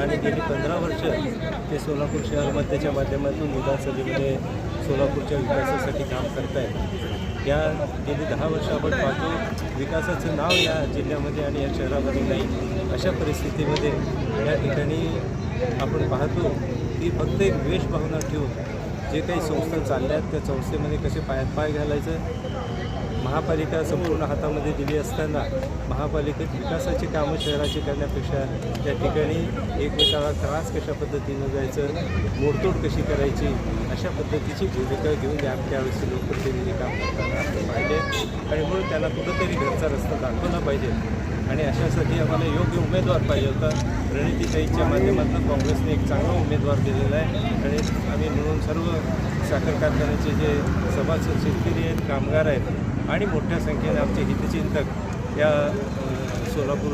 आणि गेली पंधरा वर्ष ते सोलापूर शहरमध्ये त्याच्या माध्यमातून विधानसभेमध्ये सोलापूरच्या विकासासाठी काम करत आहेत या गेली दहा वर्ष आपण पाहतो विकासाचं नाव या जिल्ह्यामध्ये आणि या शहरामध्ये नाही. अशा परिस्थितीमध्ये या ठिकाणी आपण पाहतो की फक्त एक द्वेष भावना ठेवून जे काही संस्था चालल्या आहेत त्या संस्थेमध्ये कसे पायात पाय घालायचं महापालिका संपूर्ण हातामध्ये दिली असताना महापालिकेत विकासाची कामं शहराची करण्यापेक्षा त्या ठिकाणी एकमेकाला त्रास कशा पद्धतीनं जायचं मोडतोड कशी करायची अशा पद्धतीची भूमिका घेऊन या त्यावेळेस लोकप्रतिनिधी काम करताना पाहिजे आणि म्हणून त्याला कुठंतरी घरचा रस्ता दाखवला पाहिजे. आणि अशासाठी आम्हाला योग्य उमेदवार पाहिजे होता. रणनीतीताईच्या माध्यमातून काँग्रेसने एक चांगला उमेदवार दिलेला आहे. आणि आम्ही म्हणून सर्व साखर कारखान्याचे जे सभासद शेतकरी आहेत कामगार आहेत आणि मोठ्या संख्येने आमचे हितचिंतक या सोलापूर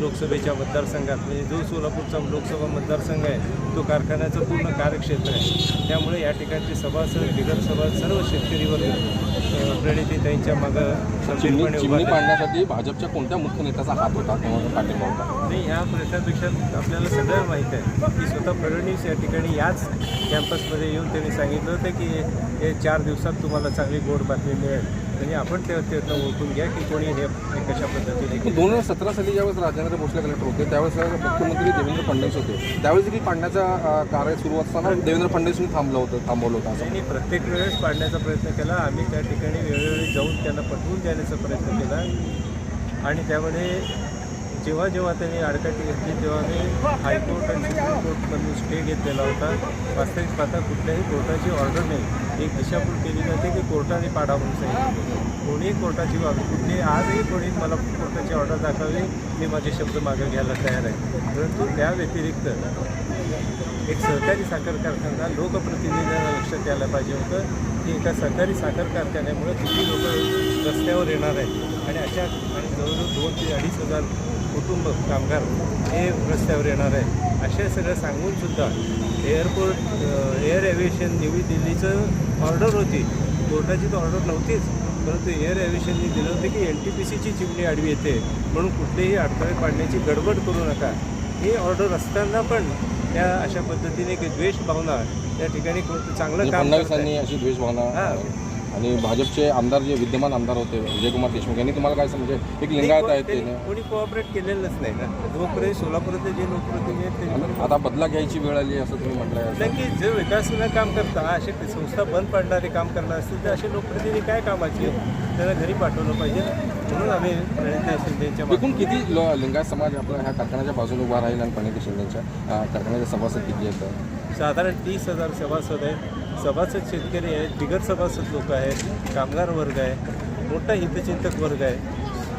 लोकसभेच्या मतदारसंघात म्हणजे जो सोलापूरचा लोकसभा मतदारसंघ आहे तो कारखान्याचं पूर्ण कार्यक्षेत्र आहे. त्यामुळे या ठिकाणचे सभासद बिगर सभा सर्व शेतकरी वर्ग अ, प्रणितीताईंच्या मागं चिमणी. पाडण्यासाठी भाजपच्या कोणत्या मुख्य नेत्याचा हात होता किंवा पाठिंबा होता नाही ह्या प्रश्नापेक्षा आपल्याला सगळं माहीत आहे की स्वतः फडणवीस या ठिकाणी याच कॅम्पसमध्ये येऊन त्यांनी सांगितलं होतं की हे चार दिवसात तुम्हाला चांगली गोड बातमी मिळेल म्हणजे आपण ते त्यातनं ओळखून घ्या की कोणी हे कशा पद्धतीने. दोन हजार सतरा साली ज्यावेळेस राजेंद्र भोसले कलेक्टर होते त्यावेळेस मुख्यमंत्री देवेंद्र फडणवीस होते. त्यावेळेस देखील पाडण्याचा कार्य सुरू असताना देवेंद्र फडणवीसनी थांबलं होतं थांबवलं होतं त्यांनी प्रत्येक वेळेस पाडण्याचा प्रयत्न केला. आम्ही त्या ठिकाणी वेळोवेळी जाऊन त्यांना पटवून देण्याचा प्रयत्न केला. आणि त्यामध्ये जेव्हा जेव्हा त्यांनी आडकाठी घेतली तेव्हा मी हायकोर्ट आणि सुप्रीम कोर्टमधून स्टे घेतलेला होता. वास्तविक पाहता कुठल्याही कोर्टाची ऑर्डर नाही. एक दिशाभूल केली जाते की कोर्टाने पाडा म्हणून सांगितलं कोणीही कोर्टाची बाब कुठली आजही कोणी मला कोर्टाची ऑर्डर दाखवली मी माझे शब्द मागे घ्यायला तयार आहे. परंतु त्या व्यतिरिक्त एक सहकारी साखर कारखाना लोकप्रतिनिधींना लक्षात यायला पाहिजे होतं की एका सहकारी साखर कारखान्यामुळे किती लोक रस्त्यावर येणार आहेत आणि अशा आणि जवळजवळ दोन ते अडीच हजार कुटुंब कामगार हे रस्त्यावर येणार आहे असे सगळं सांगूनसुद्धा एअरपोर्ट एअर एव्हिएशन नवी दिल्लीचं ऑर्डर होती. कोर्टाची तर ऑर्डर नव्हतीच परंतु एअर एव्हिएशननी दिलं होतं की एन टी पी सीची चिमणी आडवी येते. म्हणून कुठलेही अडथळे पाडण्याची गडबड करू नका. ही ऑर्डर असताना पण त्या अशा पद्धतीने एक द्वेष भावना त्या ठिकाणी चांगलं म्हणजे काम करतायत. फडणवीसांनी अशी द्वेषभावना हां. आणि भाजपचे आमदार जे विद्यमान आमदार होते विजयकुमार देशमुख यांनी तुम्हाला काय समजे एक नाही, लिंगायत त्यांनी ते कोणी कोऑपरेट केलेलंच नाही ना लोकप्रतिनिधी सोलापूरचे जे लोकप्रतिनिधी आहेत आता बदला घ्यायची वेळ आली असं तुम्ही म्हटलंय नाही की जे विकासाला काम करता असे संस्था बंद पडणारे काम करणार असतील तर असे लोकप्रतिनिधी काय कामाचे त्यांना घरी पाठवलं पाहिजे. म्हणून आम्ही प्रणिता शिंदेच्या एकूण किती लो- लिंगायत समाज आपल्या ह्या कारखान्याच्या बाजूने उभा राहील आणि प्रणिती शिंदेच्या अं, कारखान्याचे सभासद किती आहेत? साधारण तीस हजार सभासद आहेत. सभासद शेतकरी आहेत बिगर सभासद लोक आहेत कामगार वर्ग आहे मोठा हितचिंतक वर्ग आहे.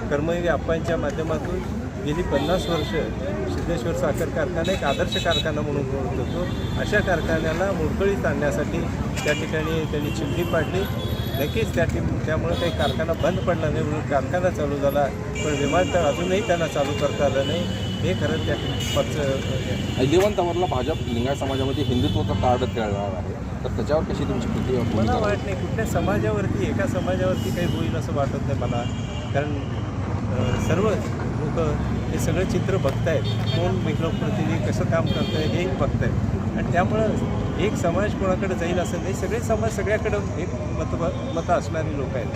कर्मयोगी आप्पांच्या माध्यमातून गेली पन्नास वर्ष सिद्धेश्वर साखर कारखाना एक आदर्श कारखाना म्हणून ओळखत अशा कारखान्याला मोडकळीत आणण्यासाठी त्या ठिकाणी त्यांनी चिमणी पाडली. नक्कीच त्या टीम त्यामुळे काही कारखाना बंद पडला नाही म्हणून कारखाना चालू झाला. पण विमानतळ अजूनही त्यांना चालू करता आलं नाही. हे खरं त्या मागचं ऐदेवंतावरला भाजप लिंगायत समाजामध्ये हिंदुत्वाचा कार्ड खेळणार आहे. तर त्याच्यावर कशी तुमची किती मला वाटत नाही. कुठल्या समाजावरती एका समाजावरती काही होईल असं वाटत नाही मला. कारण सर्व लोक हे सगळं चित्र बघतायत. कोण लोकप्रतिनिधी कसं काम करत आहे हेही बघतायत. आणि त्यामुळं एक समाज कोणाकडे जाईल असं नाही. सगळे समाज सगळ्याकडं एक मत मतं असणारी लोक आहेत.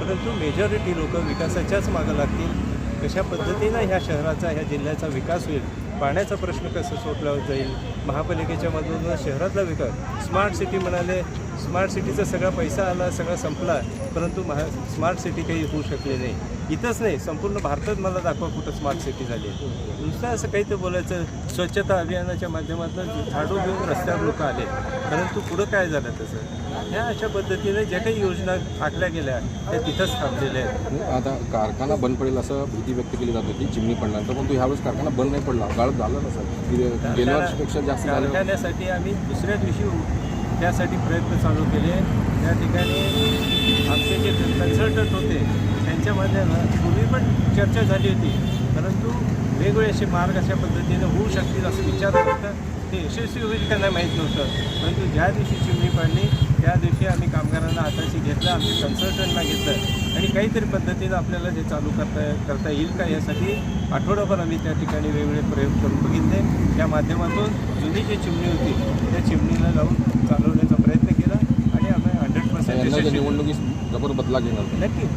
परंतु मेजॉरिटी लोक विकासाच्याच मागं लागतील. कशा पद्धतीनं ह्या शहराचा ह्या जिल्ह्याचा विकास होईल? पाण्याचा प्रश्न कसं सोडला जाईल? महापालिकेच्या मधून शहरातला विकास? स्मार्ट सिटी म्हणाले स्मार्ट सिटीचा सगळा पैसा आला सगळा संपला. परंतु महा स्मार्ट सिटी काही होऊ शकली नाही. इथंच नाही संपूर्ण भारतात मला दाखवा कुठं स्मार्ट सिटी झाली आहे. नुसतं असं काही तर बोलायचं स्वच्छता अभियानाच्या माध्यमातून झाडू घेऊन रस्त्यावर लोक आले परंतु पुढं काय झालं तसं? ह्या अशा पद्धतीने ज्या काही योजना आखल्या गेल्या त्या तिथंच थांबलेल्या आहेत. आता कारखाना बंद पडेल असं भीती व्यक्त केली जात होती चिमणी पडल्यानंतर. परंतु ह्यावेळेस कारखाना बंद नाही पडला. गाळप झालं ना सर? गेल्या वर्षीपेक्षा जास्त कारखान्यासाठी आम्ही दुसऱ्या दिवशी त्यासाठी प्रयत्न चालू केले. त्या ठिकाणी आमचे जे कन्सल्टंट होते त्यांच्यामध्ये ना पूर्वी पण चर्चा झाली होती. परंतु वेगवेगळे असे मार्ग अशा पद्धतीने होऊ शकतील असं विचार करतं ते यशस्वी होईल का नाही माहीत नव्हतं. परंतु ज्या दिवशी चिमणी पडली त्या दिवशी आम्ही कामगारांना हाताशी घेतलं आमच्या कन्सल्टंटना घेतलं. आणि काहीतरी पद्धतीनं आपल्याला जे चालू करता करता येईल का यासाठी आठवडाभर आम्ही त्या ठिकाणी वेगवेगळे प्रयोग करून बघितले. त्या माध्यमातून जुनी जी चिमणी होती त्या चिमणीला लावून चालवण्याचा प्रयत्न केला आणि आम्ही हंड्रेड पर्सेंट निवडणुकीत जबर बदला घेणार नक्की.